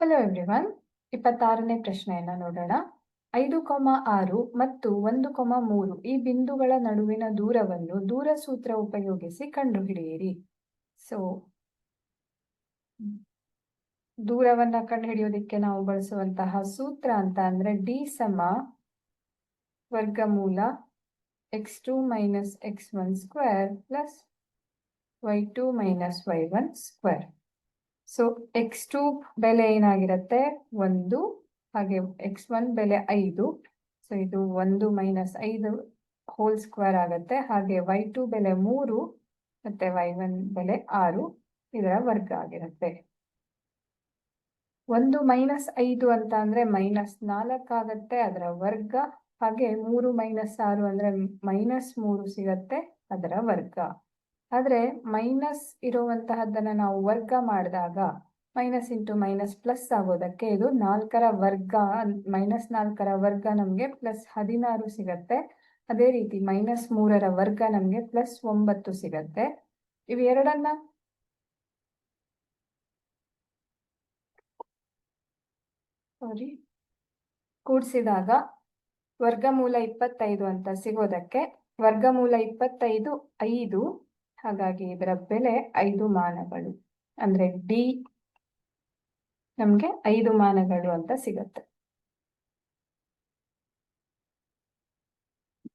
Hello everyone ಇಪ್ಪತ್ತಾರನೇ ಪ್ರಶ್ನೆಯನ್ನ ನೋಡೋಣ. ಐದು ಕೊಮ ಆರು ಮತ್ತು ಒಂದು ಕೊಮ ಮೂರು ಈ ಬಿಂದುಗಳ ನಡುವಿನ ದೂರವನ್ನು ದೂರ ಸೂತ್ರ ಉಪಯೋಗಿಸಿ ಕಂಡುಹಿಡಿಯಿರಿ. ಸೊ ದೂರವನ್ನ ಕಂಡುಹಿಡಿಯೋದಿಕ್ಕೆ ನಾವು ಬಳಸುವಂತಹ ಸೂತ್ರ ಅಂತ ಅಂದ್ರೆ ಡಿ ಸಮ ವರ್ಗಮೂಲ X two minus X one square plus Y two minus Y one square so X two ಬೆಲೆ ಏನಾಗಿರುತ್ತೆ? ಒಂದು, ಹಾಗೆ ಎಕ್ಸ್ ಒನ್ ಬೆಲೆ ಐದು. ಸೊ ಇದು ಒಂದು ಮೈನಸ್ ಐದು ಹೋಲ್ ಸ್ಕ್ವೇರ್ ಆಗುತ್ತೆ. ಹಾಗೆ ವೈ ಟು ಬೆಲೆ ಮೂರು, ಮತ್ತೆ ವೈ ಒನ್ ಬೆಲೆ ಆರು ಇದರ ವರ್ಗ ಆಗಿರುತ್ತೆ. ಒಂದು ಮೈನಸ್ ಐದು ಅಂತ ಅಂದ್ರೆ ಮೈನಸ್ ನಾಲ್ಕು ಆಗತ್ತೆ ಅದರ ವರ್ಗ. ಹಾಗೆ ಮೂರು ಮೈನಸ್ ಆರು ಅಂದ್ರೆ ಮೈನಸ್ ಮೂರು ಸಿಗತ್ತೆ ಅದರ ವರ್ಗ. ಆದ್ರೆ ಮೈನಸ್ ಇರುವಂತಹದ್ದನ್ನು ನಾವು ವರ್ಗ ಮಾಡಿದಾಗ ಮೈನಸ್ ಇಂಟು ಮೈನಸ್ ಪ್ಲಸ್ ಆಗೋದಕ್ಕೆ ಇದು ನಾಲ್ಕರ ವರ್ಗ, ಮೈನಸ್ ನಾಲ್ಕರ ವರ್ಗ ನಮಗೆ ಪ್ಲಸ್ ಹದಿನಾರು ಸಿಗತ್ತೆ. ಅದೇ ರೀತಿ ಮೈನಸ್ ಮೂರರ ವರ್ಗ ನಮಗೆ ಪ್ಲಸ್ ಒಂಬತ್ತು ಸಿಗತ್ತೆ. ಇವೆರಡನ್ನ ಸಾರಿ ಕೂಡಿಸಿದಾಗ ವರ್ಗಮೂಲ ಇಪ್ಪತ್ತೈದು ಅಂತ ಸಿಗೋದಕ್ಕೆ, ವರ್ಗಮೂಲ ಇಪ್ಪತ್ತೈದು ಐದು ಹಾಗಾಗಿ ಇದರ ಬೆಲೆ ಐದು ಮಾನಗಳು. ಅಂದ್ರೆ ಡಿ ನಮ್ಗೆ ಐದು ಮಾನಗಳು ಅಂತ ಸಿಗತ್ತೆ.